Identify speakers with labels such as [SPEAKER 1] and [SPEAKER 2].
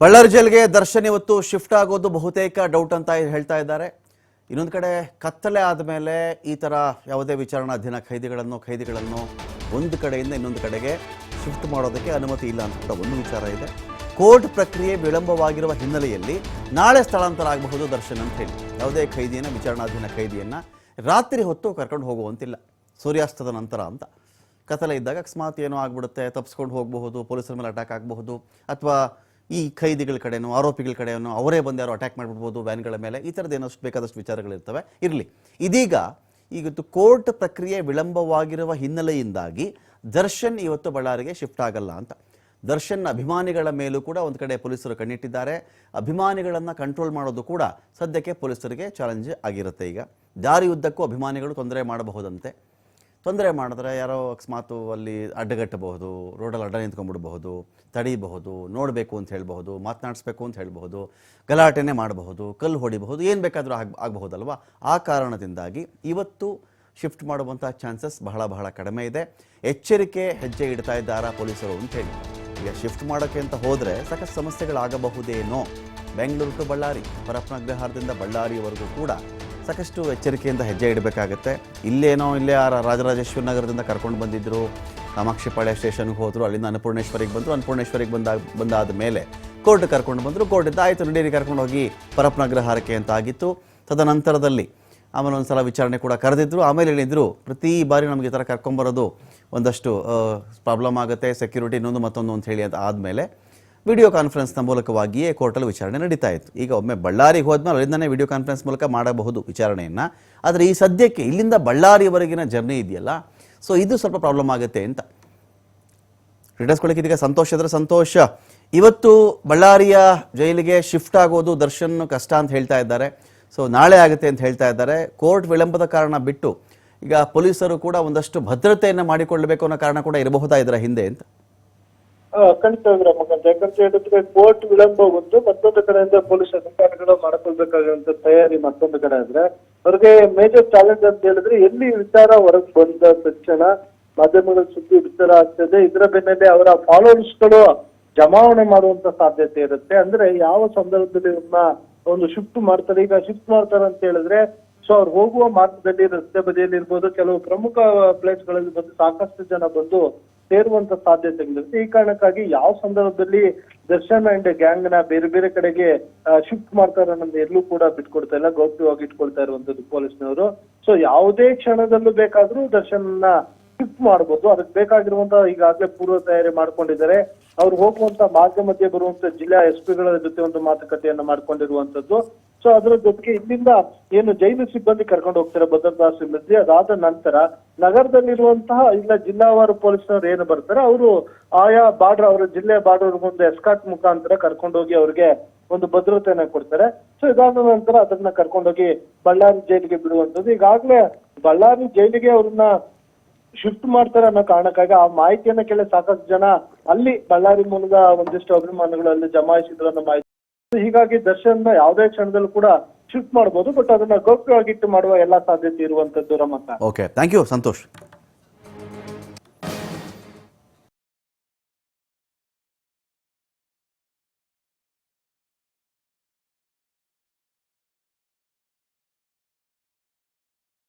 [SPEAKER 1] ಬಳ್ಳಾರಿ ಜೈಲ್ಗೆ ದರ್ಶನ್ ಇವತ್ತು ಶಿಫ್ಟ್ ಆಗೋದು ಬಹುತೇಕ ಡೌಟ್ ಅಂತ ಹೇಳ್ತಾ ಇದ್ದಾರೆ. ಇನ್ನೊಂದು ಕಡೆ ಕತ್ತಲೆ ಆದಮೇಲೆ ಈ ಥರ ಯಾವುದೇ ವಿಚಾರಣಾಧೀನ ಖೈದಿಗಳನ್ನು ಖೈದಿಗಳನ್ನು ಒಂದು ಕಡೆಯಿಂದ ಇನ್ನೊಂದು ಕಡೆಗೆ ಶಿಫ್ಟ್ ಮಾಡೋದಕ್ಕೆ ಅನುಮತಿ ಇಲ್ಲ ಅಂತ ಕೂಡ ಒಂದು ವಿಚಾರ ಇದೆ. ಕೋರ್ಟ್ ಪ್ರಕ್ರಿಯೆ ವಿಳಂಬವಾಗಿರುವ ಹಿನ್ನೆಲೆಯಲ್ಲಿ ನಾಳೆ ಸ್ಥಳಾಂತರ ಆಗಬಹುದು ದರ್ಶನ್ ಅಂತ ಹೇಳಿ. ಯಾವುದೇ ಖೈದಿಯನ್ನು ವಿಚಾರಣಾಧೀನ ಖೈದಿಯನ್ನು ರಾತ್ರಿ ಹೊತ್ತು ಕರ್ಕೊಂಡು ಹೋಗುವಂತಿಲ್ಲ. ಸೂರ್ಯಾಸ್ತದ ನಂತರ ಅಂತ. ಕತ್ತಲೆ ಇದ್ದಾಗ ಅಕಸ್ಮಾತ್ ಏನೋ ಆಗ್ಬಿಡುತ್ತೆ ತಪ್ಪಿಸ್ಕೊಂಡು ಹೋಗಬಹುದು, ಪೊಲೀಸರ ಮೇಲೆ ಅಟ್ಯಾಕ್ ಆಗಬಹುದು, ಅಥವಾ ಈ ಖೈದಿಗಳ ಕಡೆನೋ, ಆರೋಪಿಗಳ ಕಡೆನೋ ಅವರೇ ಬಂದು ಯಾರೋ ಅಟ್ಯಾಕ್ ಮಾಡಿಬಿಡ್ಬೋದು ವ್ಯಾನ್ಗಳ ಮೇಲೆ. ಈ ಥರದ್ದು ಏನಷ್ಟು ಬೇಕಾದಷ್ಟು ವಿಚಾರಗಳಿರ್ತವೆ. ಇರಲಿ. ಇದೀಗ ಈಗಂತು ಕೋರ್ಟ್ ಪ್ರಕ್ರಿಯೆ ವಿಳಂಬವಾಗಿರುವ ಹಿನ್ನೆಲೆಯಿಂದಾಗಿ ದರ್ಶನ್ ಇವತ್ತು ಬಳ್ಳಾರಿಗೆ ಶಿಫ್ಟ್ ಆಗಲ್ಲ ಅಂತ. ದರ್ಶನ್ ಅಭಿಮಾನಿಗಳ ಮೇಲೂ ಕೂಡ ಒಂದು ಕಡೆ ಪೊಲೀಸರು ಕಣ್ಣಿಟ್ಟಿದ್ದಾರೆ. ಅಭಿಮಾನಿಗಳನ್ನು ಕಂಟ್ರೋಲ್ ಮಾಡೋದು ಕೂಡ ಸದ್ಯಕ್ಕೆ ಪೊಲೀಸರಿಗೆ ಚಾಲೆಂಜ್ ಆಗಿರುತ್ತೆ ಈಗ. ದಾರಿಯುದ್ದಕ್ಕೂ ಅಭಿಮಾನಿಗಳು ತೊಂದರೆ ಮಾಡಬಹುದಂತೆ. ತೊಂದರೆ ಮಾಡಿದ್ರೆ ಯಾರೋ ಅಕಸ್ಮಾತು ಅಲ್ಲಿ ಅಡ್ಡಗಟ್ಟಬಹುದು, ರೋಡಲ್ಲಿ ಅಡ್ಡ ನಿಂತ್ಕೊಂಡ್ಬಿಡ್ಬಹುದು, ತಡೀಬಹುದು, ನೋಡಬೇಕು ಅಂತ ಹೇಳ್ಬಹುದು, ಮಾತನಾಡಿಸ್ಬೇಕು ಅಂತ ಹೇಳ್ಬಹುದು, ಗಲಾಟೆನೇ ಮಾಡಬಹುದು, ಕಲ್ಲು ಹೊಡಿಬಹುದು, ಏನು ಬೇಕಾದರೂ ಆಗ, ಆಗಬಹುದಲ್ವಾ? ಆ ಕಾರಣದಿಂದಾಗಿ ಇವತ್ತು ಶಿಫ್ಟ್ ಮಾಡುವಂಥ ಚಾನ್ಸಸ್ ಬಹಳ ಬಹಳ ಕಡಿಮೆ ಇದೆ. ಎಚ್ಚರಿಕೆ ಹೆಜ್ಜೆ ಇಡ್ತಾ ಇದ್ದಾರಾ ಪೊಲೀಸರು ಅಂತ ಹೇಳಿ. ಈಗ ಶಿಫ್ಟ್ ಮಾಡೋಕ್ಕೆ ಅಂತ ಹೋದರೆ ಸಾಕಷ್ಟು ಸಮಸ್ಯೆಗಳಾಗಬಹುದೇನೋ. ಬೆಂಗಳೂರು ಟು ಬಳ್ಳಾರಿ ಪರಪ್ಪನ ಅಗ್ರಹಾರದಿಂದ ಬಳ್ಳಾರಿವರೆಗೂ ಕೂಡ ಸಾಕಷ್ಟು ಎಚ್ಚರಿಕೆಯಿಂದ ಹೆಜ್ಜೆ ಇಡಬೇಕಾಗತ್ತೆ. ಇಲ್ಲೇನೋ ಇಲ್ಲೇ ಆ ರಾಜರಾಜೇಶ್ವರ ನಗರದಿಂದ ಕರ್ಕೊಂಡು ಬಂದಿದ್ದರು ಕಾಮಾಕ್ಷಿಪಾಳ್ಯ ಸ್ಟೇಷನ್ಗೆ ಹೋದರು. ಅಲ್ಲಿಂದ ಅನ್ನಪೂರ್ಣೇಶ್ವರಿಗೆ ಬಂದರು. ಅನ್ನಪೂರ್ಣೇಶ್ವರಿಗೆ ಬಂದಾಗ ಬಂದಾದ ಮೇಲೆ ಕೋರ್ಟ್ ಕರ್ಕೊಂಡು ಬಂದರು. ಕೋರ್ಟಿಂದ ಆಯಿತು, ನಡೀರಿ ಕರ್ಕೊಂಡು ಹೋಗಿ ಪರಪ್ನಗ್ರಹ ಹಾರಕೆ ಅಂತ ಆಗಿತ್ತು. ತದನಂತರದಲ್ಲಿ ಆಮೇಲೆ ಒಂದು ಸಲ ವಿಚಾರಣೆ ಕೂಡ ಕರೆದಿದ್ರು. ಆಮೇಲೆ ಹೇಳಿದರು, ಪ್ರತಿ ಬಾರಿ ನಮಗೆ ಈ ಥರ ಕರ್ಕೊಂಬರೋದು ಒಂದಷ್ಟು ಪ್ರಾಬ್ಲಮ್ ಆಗುತ್ತೆ ಸೆಕ್ಯೂರಿಟಿ ಇನ್ನೊಂದು ಮತ್ತೊಂದು ಅಂತ ಹೇಳಿ ಅಂತ ಆದಮೇಲೆ ವಿಡಿಯೋ ಕಾನ್ಫರೆನ್ಸ್ನ ಮೂಲಕವಾಗಿಯೇ ಕೋರ್ಟಲ್ಲಿ ವಿಚಾರಣೆ ನಡೀತಾ ಇತ್ತು. ಈಗ ಒಮ್ಮೆ ಬಳ್ಳಾರಿಗೆ ಹೋದ್ಮೇಲೆ ಅಲ್ಲಿಂದನೇ ವಿಡಿಯೋ ಕಾನ್ಫರೆನ್ಸ್ ಮೂಲಕ ಮಾಡಬಹುದು ವಿಚಾರಣೆಯನ್ನು. ಆದರೆ ಈ ಸದ್ಯಕ್ಕೆ ಇಲ್ಲಿಂದ ಬಳ್ಳಾರಿವರೆಗಿನ ಜರ್ನಿ ಇದೆಯಲ್ಲ? ಸೊ ಇದು ಸ್ವಲ್ಪ ಪ್ರಾಬ್ಲಮ್ ಆಗುತ್ತೆ ಅಂತ. ಇದೀಗ ಸಂತೋಷ ಅಂದರೆ ಸಂತೋಷ. ಇವತ್ತು ಬಳ್ಳಾರಿಯ ಜೈಲಿಗೆ ಶಿಫ್ಟ್ ಆಗೋದು ದರ್ಶನ್ ಕಷ್ಟ ಅಂತ ಹೇಳ್ತಾ ಇದ್ದಾರೆ. ಸೊ ನಾಳೆ ಆಗುತ್ತೆ ಅಂತ ಹೇಳ್ತಾ ಇದ್ದಾರೆ. ಕೋರ್ಟ್ ವಿಳಂಬದ ಕಾರಣ ಬಿಟ್ಟು ಈಗ ಪೊಲೀಸರು ಕೂಡ ಒಂದಷ್ಟು ಭದ್ರತೆಯನ್ನು ಮಾಡಿಕೊಳ್ಳಬೇಕು ಅನ್ನೋ ಕಾರಣ ಕೂಡ ಇರಬಹುದಾ ಇದರ ಹಿಂದೆ ಅಂತ?
[SPEAKER 2] ಖಂಡಿತ ರಮಕಾಂತ್ ಯಾಕಂತ ಹೇಳಿದ್ರೆ ಕೋರ್ಟ್ ವಿಳಂಬ ಒಂದು ಮತ್ತೊಂದು ಕಡೆಯಿಂದ ಪೊಲೀಸ್ ಅಧಿಕಾರಿಗಳು ಮಾಡ್ಕೊಳ್ಬೇಕಾಗಿರುವಂತ ತಯಾರಿ ಮತ್ತೊಂದು ಕಡೆ ಆದ್ರೆ, ಅವ್ರಿಗೆ ಮೇಜರ್ ಚಾಲೆಂಜ್ ಅಂತ ಹೇಳಿದ್ರೆ ಎಲ್ಲಿ ವಿಚಾರ ಹೊರಗೆ ಬಂದ ತಕ್ಷಣ ಮಾಧ್ಯಮಗಳ ಸುದ್ದಿ ವಿಚಾರ ಆಗ್ತದೆ, ಇದರ ಬೆನ್ನಲ್ಲೇ ಅವರ ಫಾಲೋವರ್ಸ್ಗಳು ಜಮಾವಣೆ ಮಾಡುವಂತ ಸಾಧ್ಯತೆ ಇರುತ್ತೆ. ಅಂದ್ರೆ ಯಾವ ಸಂದರ್ಭದಲ್ಲಿ ಇವ್ರನ್ನ ಒಂದು ಶಿಫ್ಟ್ ಮಾಡ್ತಾರೆ, ಈಗ ಶಿಫ್ಟ್ ಮಾಡ್ತಾರೆ ಅಂತ ಹೇಳಿದ್ರೆ ಸೊ ಅವ್ರು ಹೋಗುವ ಮಾರ್ಗದಲ್ಲಿ ರಸ್ತೆ ಬದಿಯಲ್ಲಿ ಇರ್ಬೋದು ಕೆಲವು ಪ್ರಮುಖ ಪ್ಲೇಸ್ಗಳಲ್ಲಿ ಬಂದು ಸಾಕಷ್ಟು ಜನ ಬಂದು ಸೇರುವಂತ ಸಾಧ್ಯತೆಗಳಿರುತ್ತೆ ಈ ಕಾರಣಕ್ಕಾಗಿ ಯಾವ ಸಂದರ್ಭದಲ್ಲಿ ದರ್ಶನ್ ಅಂಡ್ ಗ್ಯಾಂಗ್ನ ಬೇರೆ ಬೇರೆ ಕಡೆಗೆ ಶಿಫ್ಟ್ ಮಾಡ್ತಾರೆ ಅನ್ನೋದು ಎಲ್ಲೂ ಕೂಡ ಬಿಟ್ಕೊಡ್ತಾ ಇಲ್ಲ, ಗೌಪ್ಯವಾಗಿ ಇಟ್ಕೊಳ್ತಾ ಇರುವಂತದ್ದು ಪೊಲೀಸ್ನವರು. ಸೊ ಯಾವುದೇ ಕ್ಷಣದಲ್ಲೂ ಬೇಕಾದ್ರೂ ದರ್ಶನ್ ಶಿಫ್ಟ್ ಮಾಡಬಹುದು ಅದಕ್ಕೆ ಬೇಕಾಗಿರುವಂತ ಈಗಾಗಲೇ ಪೂರ್ವ ತಯಾರಿ ಮಾಡ್ಕೊಂಡಿದ್ದಾರೆ. ಅವ್ರು ಹೋಗುವಂತ ಮಾರ್ಗ ಮಧ್ಯೆ ಬರುವಂತ ಜಿಲ್ಲಾ ಎಸ್ ಪಿಗಳ ಜೊತೆ ಒಂದು ಮಾತುಕತೆಯನ್ನು ಮಾಡ್ಕೊಂಡಿರುವಂತದ್ದು. ಸೊ ಅದರ ಜೊತೆಗೆ ಇಲ್ಲಿಂದ ಏನು ಜೈಲು ಸಿಬ್ಬಂದಿ ಕರ್ಕೊಂಡು ಹೋಗ್ತಾರೆ ಭದ್ರತಾ ಸಿಬ್ಬಂದಿ, ಅದಾದ ನಂತರ ನಗರದಲ್ಲಿರುವಂತಹ ಇಲ್ಲ ಜಿಲ್ಲಾವಾರು ಪೊಲೀಸ್ನವ್ರು ಏನು ಬರ್ತಾರೆ, ಅವರು ಆಯಾ ಬಾರ್ಡರ್, ಅವರ ಜಿಲ್ಲೆ ಬಾರ್ಡರ್ ಮುಂದೆ ಎಸ್ಕಾಟ್ ಮುಖಾಂತರ ಕರ್ಕೊಂಡೋಗಿ ಅವ್ರಿಗೆ ಒಂದು ಭದ್ರತೆಯನ್ನ ಕೊಡ್ತಾರೆ. ಸೊ ಇದಾದ ನಂತರ ಅದನ್ನ ಕರ್ಕೊಂಡೋಗಿ ಬಳ್ಳಾರಿ ಜೈಲಿಗೆ ಬಿಡುವಂತದ್ದು. ಈಗಾಗಲೇ ಬಳ್ಳಾರಿ ಜೈಲಿಗೆ ಅವ್ರನ್ನ ಶಿಫ್ಟ್ ಮಾಡ್ತಾರೆ ಅನ್ನೋ ಕಾರಣಕ್ಕಾಗಿ ಆ ಮಾಹಿತಿಯನ್ನ ಕೇಳಿ ಸಾಕಷ್ಟು ಜನ ಅಲ್ಲಿ ಬಳ್ಳಾರಿ ಮೂಲದ ಒಂದಿಷ್ಟು ಅಭಿಮಾನಿಗಳು ಅಲ್ಲಿ ಜಮಾಯಿಸಿದ್ರು ಅನ್ನೋ ಮಾಹಿತಿ. ಹೀಗಾಗಿ ದರ್ಶನ್ ಯಾವುದೇ ಕ್ಷಣದಲ್ಲೂ ಕೂಡ ಶಿಫ್ಟ್ ಮಾಡಬಹುದು ಬಟ್ ಅದನ್ನ ಗೌಪ್ಯವಾಗಿಟ್ಟು ಮಾಡುವ ಎಲ್ಲಾ ಸಾಧ್ಯತೆ ಇರುವಂತದ್ದು ರಮಕ್ಕ
[SPEAKER 1] ಓಕೆ ಥ್ಯಾಂಕ್ ಯು ಸಂತೋಷ್.